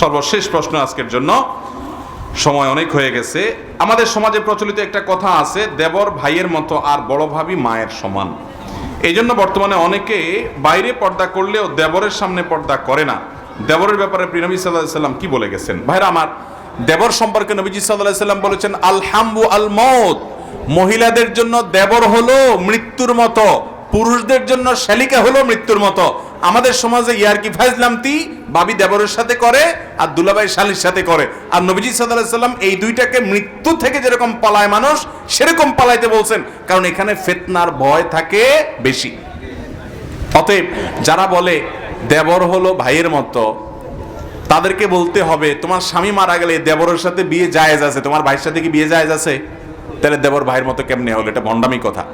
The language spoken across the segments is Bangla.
সর্বশেষ প্রশ্ন আজকের জন্য। সময় অনেক হয়ে গেছে। আমাদের সমাজে প্রচলিত একটা কথা আছে, দেবর ভাইয়ের মতো আর বড় ভাবি মায়ের সমান। এই জন্য বর্তমানে অনেকে বাইরে পর্দা করলেও দেবরের সামনে পর্দা করে না। দেবরের ব্যাপারে প্রিনবী সাল্লাহ সাল্লাম কি বলে গেছেন? ভাইরা আমার, দেবর সম্পর্কে নবীজি সাল্লাহ সাল্লাম বলেছেন আলহাম্বু আল মৌত। মহিলাদের জন্য দেবর হলো মৃত্যুর মতো, পুরুষদের জন্য শালিকা হলো মৃত্যুর মতো। আমাদের সমাজে ইয়ারকি ফাইজলামতি বাবি দেবরের সাথে করে আর দুলাভাই শালির সাথে করে। আর নবীজি সাল্লাম এই দুইটাকে মৃত্যু থেকে যেরকম পালায় মানুষ, সেরকম পালাইতে বলছেন। কারণ এখানে ফেতনার ভয় থাকে বেশি। অতএব যারা বলে দেবর হলো ভাইয়ের মতো, তাদেরকে বলতে হবে, তোমার স্বামী মারা গেলে দেবরের সাথে বিয়ে জায়েজ আছে, তোমার ভাইয়ের সাথে কি বিয়ে জায়েজ আছে? তাহলে দেবর ভাইয়ের মতো কেমনে হলো? এটা ভণ্ডামি কথা।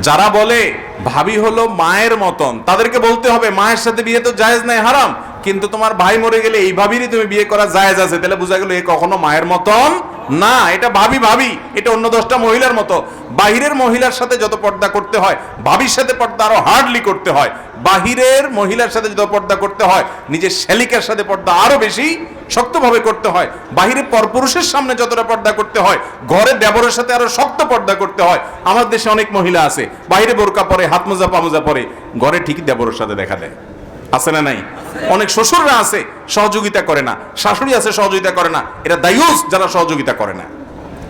যারা বলে ভাবি হলো মায়ের মতন, তাদেরকে বলতে হবে, মায়ের সাথে বিয়ে তো জায়েজ নাই, হারাম। কিন্তু তোমার ভাই মরে গেলে এই ভাবিরই তুমি বিয়ে করা জায়েজ আছে। তাহলে বোঝা গেল এ কখনো মায়ের মতন না, এটা ভাবি ভাবি। এটা অন্য দশটা মহিলার মতো। বাহিরের মহিলার সাথে যত পর্দা করতে হয়, ভাবির সাথে পর্দা আরও হার্ডলি করতে হয়। বাহিরের মহিলার সাথে যত পর্দা করতে হয়, নিজের শ্যালিকার সাথে পর্দা আরও বেশি শক্তভাবে করতে হয়। বাহিরে পরপুরুষের সামনে যতটা পর্দা করতে হয়, ঘরে দেবরের সাথে আরও শক্ত পর্দা করতে হয়। আমার দেশে অনেক মহিলা আছে বাইরে বোরকা পরে, হাত মোজা পামোজা পরে, ঘরে ঠিকই দেবরের সাথে দেখা দেয়। আছে না নাই? অনেক শ্বশুররা আছে, সহযোগিতা করে না। শাশুড়ি আছে, সহযোগিতা করে না। এরা দায়ুস যারা সহযোগিতা করে না।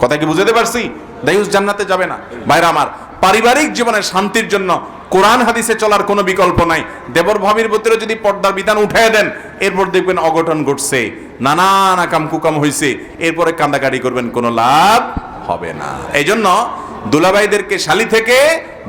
কথা কি বুঝতে পারছি? দায়ুস জান্নাতে যাবে না। ভাইরা আমার, পারিবারিক জীবনের শান্তির জন্য কোরআন হাদিসে চলার কোনো বিকল্প নাই। দেবর ভাবির ভিতরে যদি পর্দার বিধান উঠায় দেন, এরপর দেখবেন অঘটন ঘটছে। নানান আকাম কুকাম হয়েছে এরপরে কান্দাকাটি করবেন, কোনো লাভ হবে না। এই জন্য দুলাভাইদেরকে শালি থেকে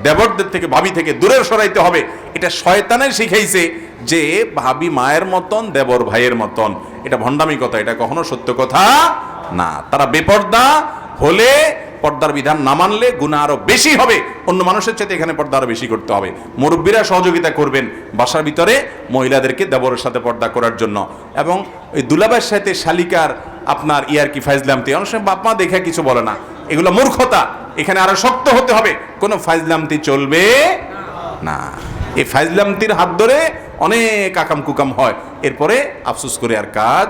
দেবরদের থেকে, ভাবি থেকে দূরে সরাইতে হবে। এটা শয়তানের শিখাইছে যে ভাবি মায়ের মতন, দেবর ভাইয়ের মতন। এটা ভণ্ডামি কথা, এটা কখনো সত্য কথা না। তারা বেপর্দা হলে পর্দার বিধান না মানলে গুণা আরও বেশি হবে। অন্য মানুষের চাইতে এখানে পর্দা আরও বেশি করতে হবে। মুরব্বীরা সহযোগিতা করবেন বাসার ভিতরে মহিলাদেরকে দেবরের সাথে পর্দা করার জন্য। এবং ওই দুলাবের সাথে শালিকার আপনার ইয়ার কি ফাইজলামতি? অনেক সময় বাপ মা দেখে কিছু বলে না। এগুলো মূর্খতা। এখানে আরও শক্ত হতে হবে। কোনো ফাইজলামতি চলবে না। এই ফাইজলামতির হাত ধরে অনেক আকাম কুকাম হয়। এরপরে আফসোস করে আর কাজ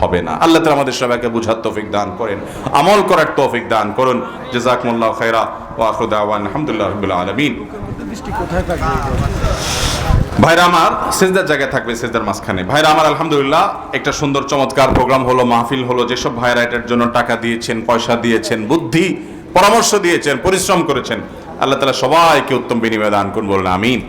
হবে না। আল্লাহ তালা আমাদের সবাইকে বুঝার তৌফিক দান করেন, আমল করার তৌফিক দান করুন। জেজাকমুল্লাহ খাইরা ও আখরুদাওয়ান আলহামদুলিল্লাহ রবিল আলমিন। ভাইরা আমার সেজদার জায়গায় থাকবে, সেজদার মাঝখানে। ভাইরা আমার আলহামদুলিল্লাহ একটা সুন্দর চমৎকার প্রোগ্রাম হলো, মাহফিল হলো। যেসব ভাইরা এটার জন্য টাকা দিয়েছেন, পয়সা দিয়েছেন, বুদ্ধি পরামর্শ দিয়েছেন পরিশ্রম করেছেন। আল্লাহ তালা সবাইকে উত্তম বিনিময় দান করুন বলুন আমিন।